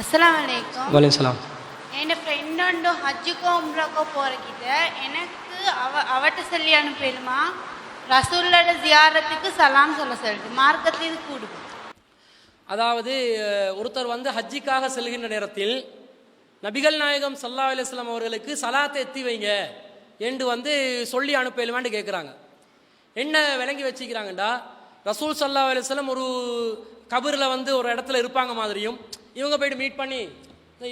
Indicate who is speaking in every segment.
Speaker 1: அஸ்ஸலாமு அலைக்கும்.
Speaker 2: வலைசலாம்
Speaker 1: என் ஃப்ரெண்டு ஹஜ்ஜுக்கோ உம்ராக்கோ போகிறக்கிட்ட எனக்கு அவ அவட்ட சொல்லி அனுப்பிடுமா? ரசூல்லோட ஜியாரத்துக்கு சலாம் சொல்ல சொல்லிட்டு மார்க்கத்தில் இது கூடுது
Speaker 2: அதாவது ஒருத்தர் வந்து ஹஜ்ஜிக்காக செல்கின்ற நேரத்தில் நபிகள் நாயகம் சல்லா அலிஸ்லாம் அவர்களுக்கு சலாத்தை எத்தி வைங்க என்று வந்து சொல்லி அனுப்பலுமான்னு கேட்குறாங்க என்ன விளங்கி வச்சுக்கிறாங்கடா ரசூல் சல்லா அலிஸ்லாம் ஒரு கபரில் வந்து ஒரு இடத்துல இருப்பாங்க மாதிரியும் இவங்க போயிட்டு மீட் பண்ணி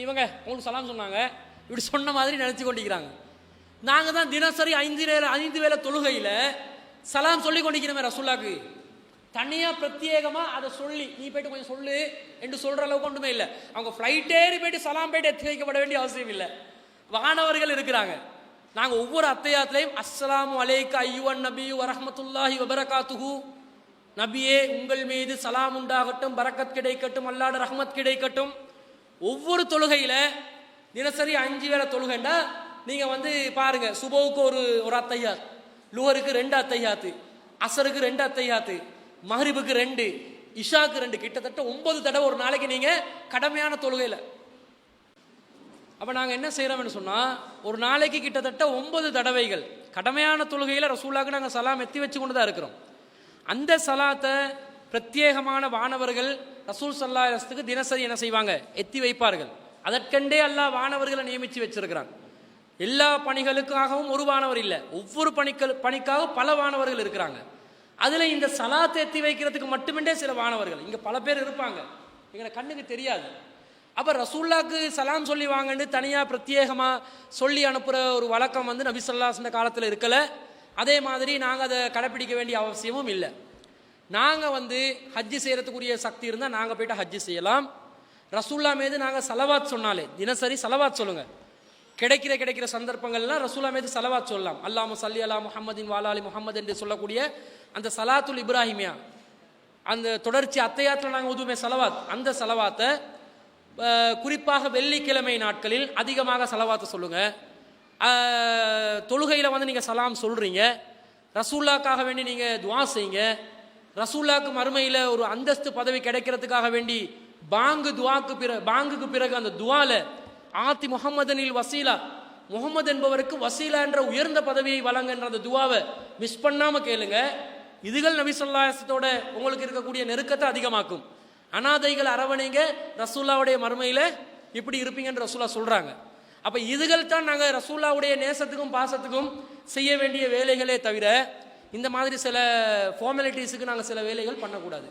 Speaker 2: இவங்க உங்களுக்கு சலாம் சொன்னாங்க. இப்படி சொன்ன மாதிரி நினச்சி கொண்டிருக்கிறாங்க. நாங்கள் தான் தினசரி ஐந்து வேலை ஐந்து வேலை தொழுகையில் சலாம் சொல்லி கொண்டிருக்கிறோமே ரசூல்லாக்கு தனியாக பிரத்யேகமாக அதை சொல்லி நீ போயிட்டு கொஞ்சம் சொல்லு என்று சொல்கிற அளவுக்கு ஒன்றுமே இல்லை. அவங்க ஃப்ளைட்டேறி போயிட்டு சலாம் போயிட்டு எத்தி வைக்கப்பட வேண்டிய அவசியம் இல்லை. வானவர்கள் இருக்கிறாங்க. நாங்கள் ஒவ்வொரு அத்தையாத்துலேயும் அஸ்லாம் அலைக்க ஐயுவன் நபி வரஹ்மத்துல்லாஹி வபரகாத்துஹு. நபியே உங்கள் மீது சலாம் உண்டாகட்டும் பரக்கத் கிடைக்கட்டும் அல்லாட ரஹ்மத் கிடைக்கட்டும். ஒவ்வொரு தொழுகையில தினசரி அஞ்சு வேலை தொழுகைண்டா நீங்க வந்து பாருங்க சுபவுக்கு ஒரு ஒரு அத்தையார் லுஹருக்கு ரெண்டு அத்தையாத்து அசருக்கு ரெண்டு அத்தையாத்து மஹரிபுக்கு ரெண்டு இஷாக்கு ரெண்டு கிட்டத்தட்ட ஒன்பது தடவை ஒரு நாளைக்கு நீங்க கடமையான தொழுகையில. அப்ப நாங்க என்ன செய்யறோம்னு சொன்னா ஒரு நாளைக்கு கிட்டத்தட்ட ஒன்பது தடவைகள் கடமையான தொழுகையில ரசூலாக்கு நாங்க சலாம் எத்தி வச்சு கொண்டு தான் இருக்கிறோம். அந்த சலாத்தை பிரத்யேகமான வானவர்கள் ரசூல் சல்லாஹத்துக்கு தினசரி என்ன செய்வாங்க? எத்தி வைப்பார்கள். அதற்கண்டே அல்லாஹ் வானவர்களை நியமித்து வச்சிருக்கிறான். எல்லா பணிகளுக்காகவும் ஒரு வானவர் இல்லை. ஒவ்வொரு பணிக்கள் பணிக்காக பல வானவர்கள் இருக்கிறாங்க. அதில் இந்த சலாத்தை எத்தி வைக்கிறதுக்கு மட்டுமெண்டே சில வானவர்கள். இங்கே பல பேர் இருப்பாங்க. எங்களை கண்ணுக்கு தெரியாது. அப்போ ரசூல்லாக்கு சலாம் சொல்லி வாங்கன்னு தனியாக பிரத்யேகமாக சொல்லி அனுப்புகிற ஒரு வழக்கம் வந்து நபி ஸல்லல்லாஹு காலத்தில் இருக்கலை. அதே மாதிரி நாங்கள் அதை கடைப்பிடிக்க வேண்டிய அவசியமும் இல்லை. நாங்கள் வந்து ஹஜ்ஜி செய்கிறதுக்குரிய சக்தி இருந்தால் நாங்கள் போயிட்டு ஹஜ்ஜு செய்யலாம். ரசூல்லா மீது நாங்கள் செலவாத் சொன்னாலே தினசரி செலவாத் சொல்லுங்கள் கிடைக்கிற கிடைக்கிற சந்தர்ப்பங்கள்லாம் ரசூலா மீது செலவாத் சொல்லலாம். அல்லாம சல்லி அல்லா முஹம்மதின் வாலாலி முஹம்மது என்று சொல்லக்கூடிய அந்த சலாத்துல் இப்ராஹிமியா அந்த தொடர்ச்சி அத்தையாத்தில் நாங்கள் உதுவுமே செலவாத். அந்த செலவாத்தை குறிப்பாக வெள்ளிக்கிழமை நாட்களில் அதிகமாக செலவாத்த சொல்லுங்கள் தொழுகையில் வந்து நீங்கள் சலாம் சொல்கிறீங்க ரசூல்லாக்காக வேண்டி நீங்கள் துவா செய்யுங்க. ரசூல்லாக்கு மறுமையில் ஒரு அந்தஸ்து பதவி கிடைக்கிறதுக்காக வேண்டி பாங்கு துவாக்கு பிற பாங்குக்கு பிறகு அந்த துவால ஆத்தி முகமதனில் வசீலா முகமது என்பவருக்கு வசீலா என்ற உயர்ந்த பதவியை வழங்குன்ற அந்த துவாவை மிஸ் பண்ணாமல் கேளுங்க. இதுகள் நபி சொல்லாசத்தோட உங்களுக்கு இருக்கக்கூடிய நெருக்கத்தை அதிகமாக்கும். அனாதைகள் அரவணைங்க ரசூல்லாவுடைய மறுமையில் இப்படி இருப்பீங்கன்னு ரசூல்லா சொல்கிறாங்க அப்ப இதுகள் தான் நாங்கள் ரசூல்லாவுடைய நேசத்துக்கும் பாசத்துக்கும் செய்ய வேண்டிய வேலைகளே தவிர இந்த மாதிரி சில ஃபார்மாலிட்டிஸுக்கு நாங்கள் சில வேலைகள் பண்ணக்கூடாது.